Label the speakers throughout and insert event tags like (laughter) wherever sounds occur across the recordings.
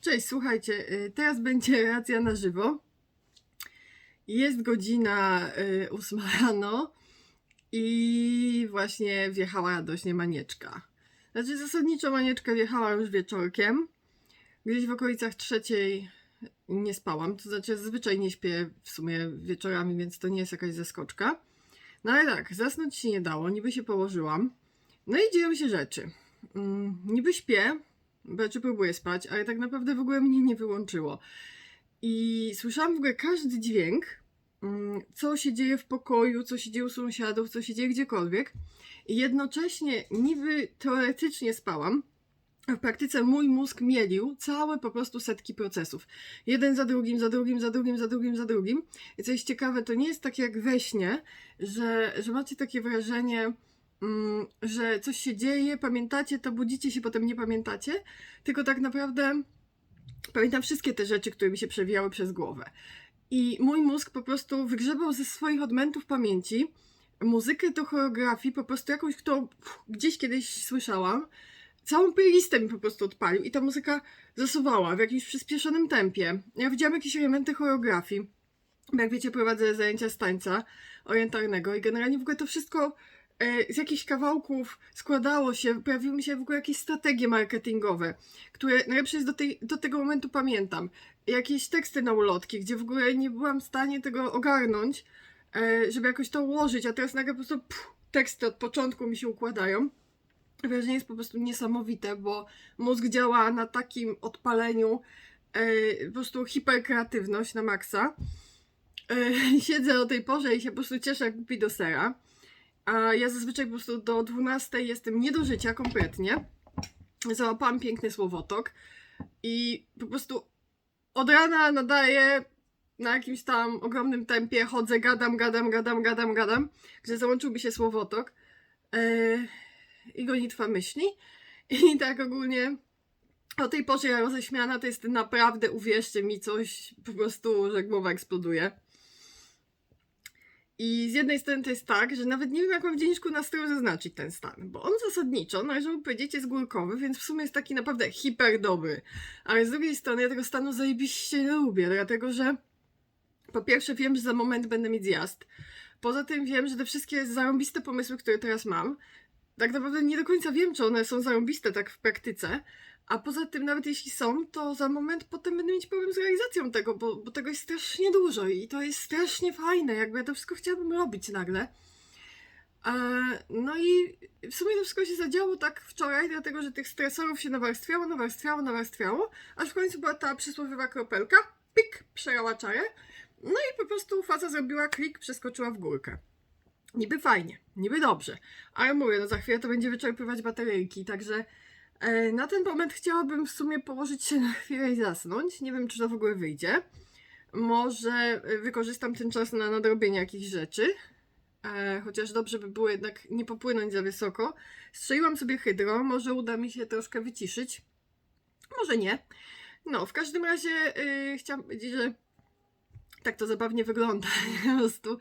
Speaker 1: Cześć, słuchajcie, y, teraz będzie racja na żywo. Jest godzina y, 8 rano i właśnie wjechała radośnie Manieczka. Znaczy zasadniczo Manieczka wjechała już wieczorkiem. Gdzieś w okolicach trzeciej nie spałam, to znaczy zazwyczaj nie śpię w sumie wieczorami, więc to nie jest jakaś zaskoczka. No ale tak, zasnąć się nie dało, niby się położyłam. No i dzieją się rzeczy. Mm, niby śpię, znaczy próbuję spać, ale tak naprawdę w ogóle mnie nie wyłączyło. I słyszałam w ogóle każdy dźwięk, mm, co się dzieje w pokoju, co się dzieje u sąsiadów, co się dzieje gdziekolwiek. I jednocześnie niby teoretycznie spałam, w praktyce mój mózg mielił całe po prostu setki procesów. Jeden za drugim, za drugim, za drugim, za drugim, za drugim. I co jest ciekawe, to nie jest tak jak we śnie, że, że macie takie wrażenie, że coś się dzieje, pamiętacie to, budzicie się, potem nie pamiętacie, tylko tak naprawdę pamiętam wszystkie te rzeczy, które mi się przewijały przez głowę. I mój mózg po prostu wygrzebał ze swoich odmętów pamięci muzykę do choreografii, po prostu jakąś, którą gdzieś kiedyś słyszałam, całą playlistę mi po prostu odpalił i ta muzyka zasuwała w jakimś przyspieszonym tempie. Ja widziałam jakieś elementy choreografii, jak wiecie, prowadzę zajęcia z tańca orientalnego i generalnie w ogóle to wszystko z jakichś kawałków składało się, pojawiły mi się w ogóle jakieś strategie marketingowe, które najlepsze jest do, tej, do tego momentu pamiętam. Jakieś teksty na ulotki, gdzie w ogóle nie byłam w stanie tego ogarnąć, e, żeby jakoś to ułożyć, a teraz nagle po prostu pff, teksty od początku mi się układają. Wrażenie jest po prostu niesamowite, bo mózg działa na takim odpaleniu, e, po prostu hiperkreatywność na maksa. E, (laughs) siedzę o tej porze i się po prostu cieszę jak głupi do sera. A ja zazwyczaj po prostu do 12 jestem nie do życia kompletnie. Załapałam piękny słowotok i po prostu od rana nadaję na jakimś tam ogromnym tempie, chodzę, gadam, gadam, gadam, gadam, gadam, gdzie załączyłby się słowotok yy, i gonitwa myśli. I tak ogólnie o tej porze ja roześmiana to jest naprawdę, uwierzcie mi, coś po prostu, że głowa eksploduje. I z jednej strony to jest tak, że nawet nie wiem, jak mam w dzienniczku nastroju zaznaczyć ten stan, bo on zasadniczo, należałoby powiedzieć, jest górkowy, więc w sumie jest taki naprawdę hiper dobry. Ale z drugiej strony ja tego stanu zajebiście lubię, dlatego że po pierwsze wiem, że za moment będę mieć zjazd. Poza tym wiem, że te wszystkie zarąbiste pomysły, które teraz mam, tak naprawdę nie do końca wiem, czy one są zarąbiste tak w praktyce. A poza tym, nawet jeśli są, to za moment potem będę mieć problem z realizacją tego, bo, bo tego jest strasznie dużo i to jest strasznie fajne. Jakby ja to wszystko chciałabym robić nagle. E, no i w sumie to wszystko się zadziało tak wczoraj, dlatego że tych stresorów się nawarstwiało, nawarstwiało, nawarstwiało, aż w końcu była ta przysłowiowa kropelka, pik, przejęła czarę. No i po prostu faza zrobiła klik, przeskoczyła w górkę. Niby fajnie, niby dobrze, ale mówię, no za chwilę to będzie wyczerpywać bateryjki, także na ten moment chciałabym w sumie położyć się na chwilę i zasnąć. Nie wiem, czy to w ogóle wyjdzie. Może e, wykorzystam ten czas na nadrobienie jakichś rzeczy. E, chociaż dobrze by było jednak nie popłynąć za wysoko. Strzeliłam sobie hydro, może uda mi się troszkę wyciszyć. Może nie. No, w każdym razie yy, chciałam powiedzieć, że tak to zabawnie wygląda. (laughs) Po prostu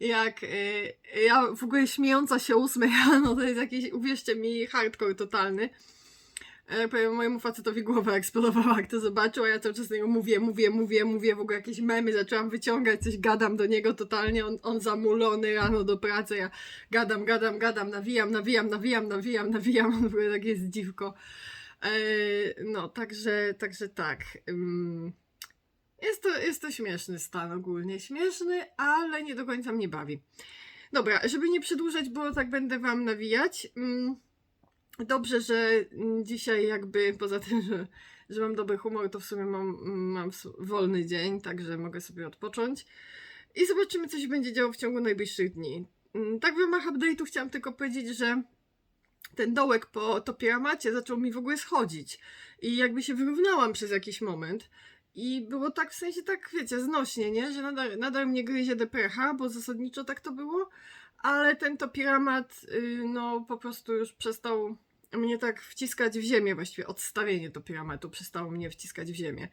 Speaker 1: jak yy, ja w ogóle śmiejąca się ósmej rano, to jest jakiś, uwierzcie mi, hardcore totalny. Powiem mojemu facetowi głowa eksplodowała, jak to zobaczył, a ja cały czas do niego mówię, mówię, mówię, mówię, w ogóle jakieś memy zaczęłam wyciągać, coś gadam do niego totalnie, on, on zamulony rano do pracy, ja gadam, gadam, gadam, nawijam, nawijam, nawijam, nawijam, nawijam, on w ogóle takie jest dziwko. E, no, także, także tak. Jest to, jest to śmieszny stan ogólnie, śmieszny, ale nie do końca mnie bawi. Dobra, żeby nie przedłużać, bo tak będę wam nawijać. Dobrze, że mm, dzisiaj jakby poza tym, że, że mam dobry humor, to w sumie mam, mam wolny dzień, także mogę sobie odpocząć. I zobaczymy, co się będzie działo w ciągu najbliższych dni. Mm, Tak w ramach update'u chciałam tylko powiedzieć, że ten dołek po topieramacie zaczął mi w ogóle schodzić. I jakby się wyrównałam przez jakiś moment. I było tak, w sensie tak, wiecie, znośnie, nie? Że nadal, nadal mnie gryzie deprecha, bo zasadniczo tak to było. Ale ten topiramat, y, no po prostu już przestał mnie tak wciskać w ziemię, właściwie odstawienie topiramatu przestało mnie wciskać w ziemię.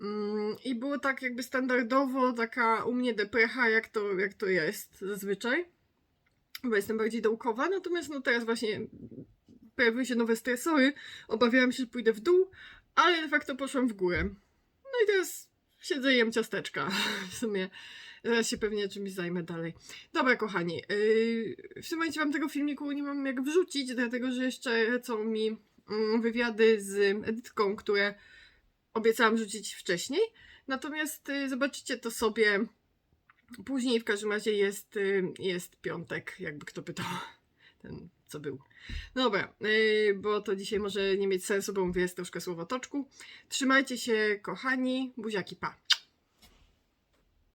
Speaker 1: Mm, I było tak jakby standardowo taka u mnie deprecha, jak to, jak to jest zazwyczaj. Bo jestem bardziej dołkowa, natomiast no teraz właśnie pojawiły się nowe stresory. Obawiałam się, że pójdę w dół, ale de facto poszłam w górę. No i teraz siedzę jem ciasteczka. (laughs) W sumie zaraz się pewnie czymś zajmę dalej. Dobra, kochani, yy, w tym momencie wam tego filmiku nie mam jak wrzucić, dlatego że jeszcze lecą mi mm, wywiady z Edytką, które obiecałam rzucić wcześniej. Natomiast y, zobaczycie to sobie później. W każdym razie jest, y, jest piątek, jakby kto pytał. Ten, co był. No Dobra, yy, bo to dzisiaj może nie mieć sensu, bo mówię jest troszkę słowotoczku. Trzymajcie się, kochani. Buziaki, pa.